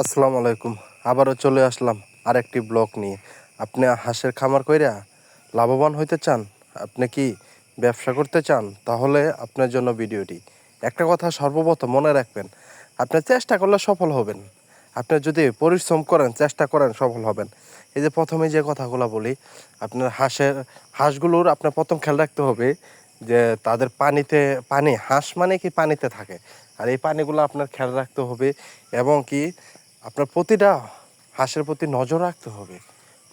আসসালামু আলাইকুম। আবারও চলে আসলাম আরেকটি ব্লগ নিয়ে। আপনি হাঁসের খামার কইরা লাভবান হইতে চান? আপনি কি ব্যবসা করতে চান? তাহলে আপনার জন্য ভিডিওটি। একটা কথা সর্বপ্রথম মনে রাখবেন, আপনি চেষ্টা করলে সফল হবেন। আপনি যদি পরিশ্রম করেন, চেষ্টা করেন, সফল হবেন। এই যে প্রথমে যে কথাগুলো বলি, আপনার হাঁসের, হাঁসগুলোর আপনার প্রথম খেয়াল রাখতে হবে যে তাদের পানিতে, পানি, হাঁস মানে কি পানিতে থাকে। আর এই পানিগুলো আপনার খেয়াল রাখতে হবে এবং কি আপনার প্রতিটা হাঁসের প্রতি নজর রাখতে হবে।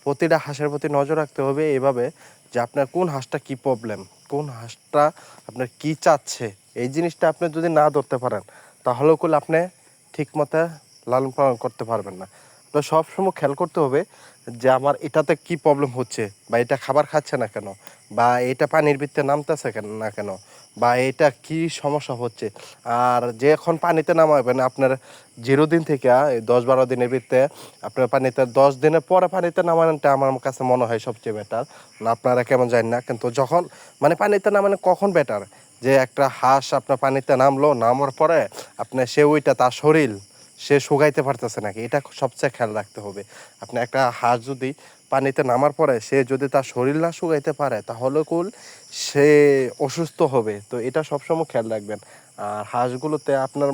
প্রতিটা হাঁসের প্রতি নজর রাখতে হবে এভাবে যে আপনার কোন হাঁসটা কি প্রবলেম কোন হাঁসটা আপনার কি চাচ্ছে, এই জিনিসটা আপনি যদি না ধরতে পারেন, তাহলেও করলে আপনি ঠিক মতো লালন পালন করতে পারবেন না। আপনার সবসময় খেয়াল করতে হবে যে আমার এটাতে কি প্রবলেম হচ্ছে বা এটা খাবার খাচ্ছে না কেন বা এটা পানির ভিতরে নামতেছে না কেন বা এটা কি সমস্যা হচ্ছে? আর যে এখন পানিতে নামাবেন আপনার জিরো দিন থেকে দশ বারো দিনের ভিতরে আপনার পানিতে দশ দিনের পরে পানিতে নামানোটা আমার কাছে মনে হয় সবচেয়ে বেটার আপনারা কেমন জানেন না, কিন্তু যখন মানে পানিতে নামানো কখন বেটার যে একটা হাঁস আপনার পানিতে নামলো, নামার পরে আপনার সে ওইটা তার শরীর সে শুকাইতে পারতেছে নাকি? এটা সবচেয়ে খেয়াল রাখতে হবে। আপনি একটা হাঁস যদি পানিতে নামার পরে সে যদি তার শরীর না শুকাইতে পারে, তাহলে কুল সে অসুস্থ হবে। তো এটা সবসময় খেয়াল রাখবেন। আর হাঁসগুলোতে আপনার,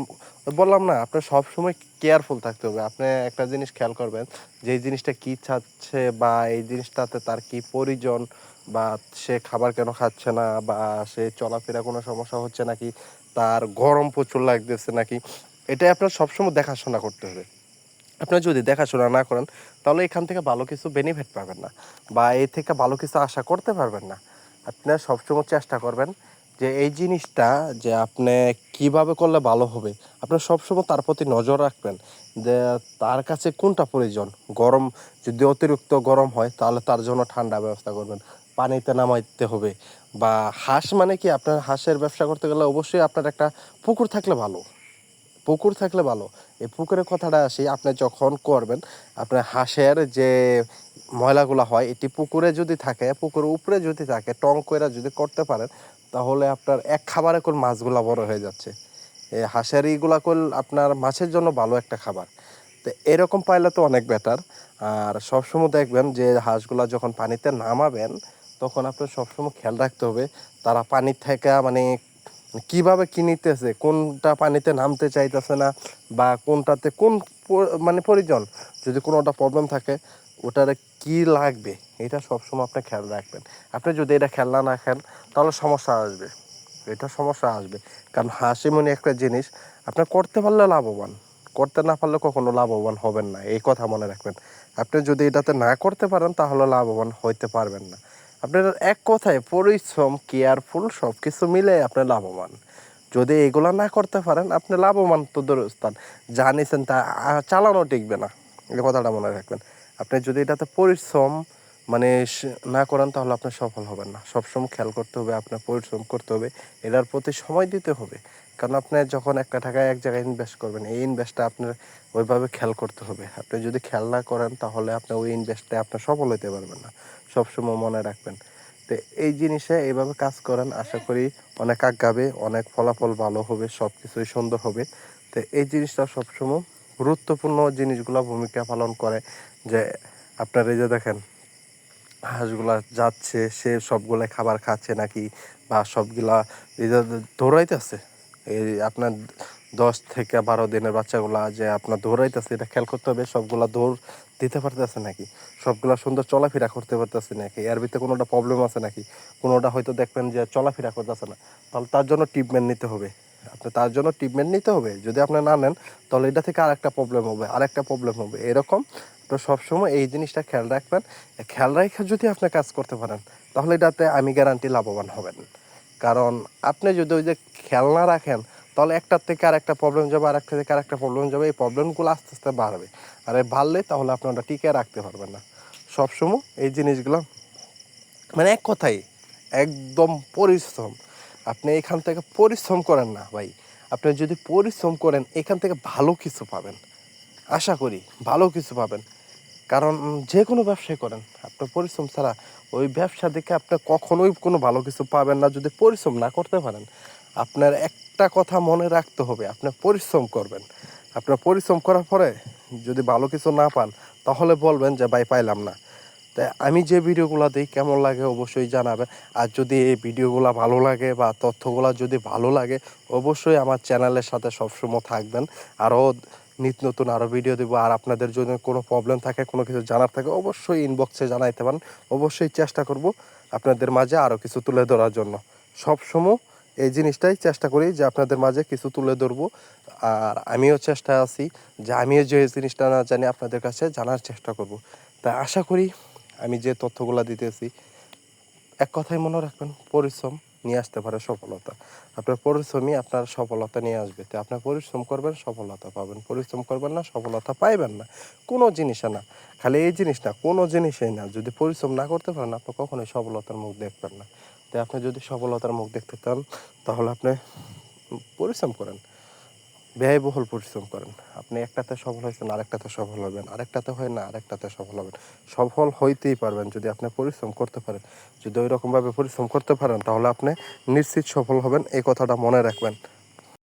বললাম না, আপনার সবসময় কেয়ারফুল থাকতে হবে। আপনি একটা জিনিস খেয়াল করবেন, যে এই জিনিসটা কী চাচ্ছে বা এই জিনিসটাতে তার কি পরিজন বা সে খাবার কেন খাচ্ছে না বা সে চলাফেরা কোনো সমস্যা হচ্ছে নাকি, তার গরম প্রচুর লাগতেছে নাকি এটাই আপনার সবসময় দেখাশোনা করতে হবে। আপনার যদি দেখাশোনা না করেন, তাহলে এখান থেকে ভালো কিছু বেনিফিট পাবেন না বা এই থেকে ভালো কিছু আশা করতে পারবেন না। আপনার সবসময় চেষ্টা করবেন যে এই জিনিসটা যে আপনি কীভাবে করলে ভালো হবে, আপনার সবসময় তার প্রতি নজর রাখবেন যে তার কাছে কোনটা প্রয়োজন। গরম যদি অতিরিক্ত গরম হয়, তাহলে তার জন্য ঠান্ডা ব্যবস্থা করবেন। পানিতে নামাইতে হবে বা হাঁস মানে কি আপনার হাঁসের ব্যবসা করতে গেলে অবশ্যই আপনার একটা পুকুর থাকলে ভালো। পুকুর থাকলে ভালো। এই পুকুরের কথাটা আসি, আপনি যখন করবেন, আপনার হাঁসের যে ময়লাগুলো হয়, এটি পুকুরে যদি থাকে পুকুরের উপরে যদি থাকে, টং করে যদি করতে পারেন, তাহলে আপনার এক খাবারে কোন মাছগুলো বড় হয়ে যাচ্ছে। হাঁসের ইগুলা কোল আপনার মাছের জন্য ভালো একটা খাবার। তো এরকম পাইলে তো অনেক বেটার আর সবসময় দেখবেন যে হাঁসগুলা যখন পানিতে নামাবেন, তখন আপনার সবসময় খেয়াল রাখতে হবে, তারা পানির থেকে মানে কীভাবে কি নিতেছে, কোনটা পানিতে নামতে চাইতেছে না বা কোনটাতে কোন মানে প্রয়োজন, যদি কোনোটা প্রবলেম থাকে, ওটারে কি লাগবে, এটা সবসময় আপনি খেয়াল রাখবেন। আপনি যদি এটা খেয়াল না রাখেন, তাহলে সমস্যা আসবে। এটা সমস্যা আসবে। কারণ হাসি মনে একটা জিনিস, আপনি করতে পারলে লাভবান, করতে না পারলে কখনো লাভবান হবেন না, এই কথা মনে রাখবেন। আপনি যদি এটাতে না করতে পারেন, তাহলে লাভবান হইতে পারবেন না। আপনার এক কথায় পরিশ্রম কেয়ারফুল সব কিছু মিলে আপনি লাভবান। যদি এগুলা না করতে পারেন, আপনি লাভবান তো দূরস্থান। জানিছেন তা চালানো টিকবে না। এই কথাটা মনে রাখবেন। আপনি যদি এটাতে পরিশ্রম মানে না করেন, তাহলে আপনি সফল হবেন না। সবসময় খেয়াল করতে হবে, আপনার পরিশ্রম করতে হবে। এটার প্রতি সময় দিতে হবে। কারণ আপনি যখন একটা টাকা এক জায়গায় ইনভেস্ট করবেন, এই ইনভেস্টটা আপনার ওইভাবে খেয়াল করতে হবে। আপনি যদি খেয়াল না করেন, তাহলে আপনি ওই ইনভেস্টে আপনার সফল হতে পারবেন না। সবসময় মনে রাখবেন। তো এই জিনিসে এইভাবে কাজ করেন, আশা করি অনেক আগাবে, অনেক ফলাফল ভালো হবে সব কিছুই সুন্দর হবে। তো এই জিনিসটা সবসময় গুরুত্বপূর্ণ জিনিসগুলো ভূমিকা পালন করে। যে আপনার এই যে দেখেন, হাঁসগুলা যাচ্ছে, সে সবগুলা খাবার খাচ্ছে নাকি? বা সবগুলা এই যে দৌড়াইতেছে এই আপনার দশ থেকে বারো দিনের বাচ্চাগুলা যে আপনার দৌড়াইতেছে, এটা খেয়াল করতে হবে, সবগুলা দৌড় দিতে পারতেছে নাকি? সবগুলা সুন্দর চলাফেরা করতে পারতেছে নাকি? এর ভিতরে কোনোটা প্রবলেম আছে নাকি? কোনোটা হয়তো দেখবেন যে চলাফেরা করতেছে না। তাহলে তার জন্য ট্রিটমেন্ট নিতে হবে। আপনি তার জন্য ট্রিটমেন্ট নিতে হবে। যদি আপনি না নেন, তাহলে এটা থেকে আরেকটা প্রবলেম হবে, আরেকটা প্রবলেম হবে। এরকম তো সবসময় এই জিনিসটা খেয়াল রাখবেন। খেয়াল রেখে যদি আপনি কাজ করতে পারেন, তাহলে এটাতে আমি গ্যারান্টি লাভবান হবেন। কারণ আপনি যদি ওই যে খেয়াল না রাখেন, তাহলে একটার থেকে আরেকটা প্রবলেম যাবে, আরেকটা থেকে আরেকটা প্রবলেম যাবে, এই প্রবলেমগুলো আস্তে আস্তে বাড়বে। আর এই বাড়লে তাহলে আপনি ওটা টিকে রাখতে পারবেন না। সবসময় এই জিনিসগুলো মানে এক কথাই একদম পরিশ্রম। আপনি এখান থেকে পরিশ্রম করেন না ভাই। আপনি যদি পরিশ্রম করেন, এখান থেকে ভালো কিছু পাবেন। আশা করি ভালো কিছু পাবেন। কারণ যে কোনো ব্যবসায় করেন, আপনার পরিশ্রম ছাড়া ওই ব্যবসা দেখে আপনি কখনোই কোনো ভালো কিছু পাবেন না, যদি পরিশ্রম না করতে পারেন। আপনার একটা কথা মনে রাখতে হবে, আপনি পরিশ্রম করবেন। আপনার পরিশ্রম করার পরে যদি ভালো কিছু না পান, তাহলে বলবেন যে, ভাই, পাইলাম না। তাই আমি যে ভিডিওগুলো দিই, কেমন লাগে অবশ্যই জানাবেন। আর যদি এই ভিডিওগুলো ভালো লাগে বা তথ্যগুলো যদি ভালো লাগে, অবশ্যই আমার চ্যানেলের সাথে সবসময় থাকবেন। আরও নিত্য নতুন আরও ভিডিও দেবো। আর আপনাদের যদি কোনো প্রবলেম থাকে, কোনো কিছু জানার থাকে, অবশ্যই ইনবক্সে জানাইতে পারেন। অবশ্যই চেষ্টা করব আপনাদের মাঝে আরও কিছু তুলে ধরার জন্য। সবসময় এই জিনিসটাই চেষ্টা করি যে আপনাদের মাঝে কিছু তুলে ধরবো। আর আমিও চেষ্টায় আছি যে আমিও যে জিনিসটা না জানি আপনাদের কাছে জানার চেষ্টা করব। তাই আশা করি আমি যে তথ্যগুলো দিতেছি, এক কথাই মনে রাখবেন, পরিশ্রম। নিয়ে আসতে পারে সফলতা। আপনার পরিশ্রমই আপনার সফলতা নিয়ে আসবে। তো আপনার পরিশ্রম করবেন, সফলতা পাবেন। পরিশ্রম করবেন না, সফলতা পাইবেন না। কোনো জিনিসে না। খালি এই জিনিস না, কোনো জিনিসেই না। যদি পরিশ্রম না করতে পারেন, আপনি কখনোই সফলতার মুখ দেখবেন না। তাই আপনি যদি সফলতার মুখ দেখতে চান, তাহলে আপনি পরিশ্রম করেন। ব্যয়বহুল পরিশ্রম করেন। আপনি একটাতে সফল হয়েছেন, আরেকটাতে সফল হবেন, আরেকটাতে হয় না, আরেকটাতে সফল হবেন। সফল হইতেই পারবেন যদি আপনি পরিশ্রম করতে পারেন। যদি ওই রকমভাবে পরিশ্রম করতে পারেন, তাহলে আপনি নিশ্চিত সফল হবেন, এই কথাটা মনে রাখবেন।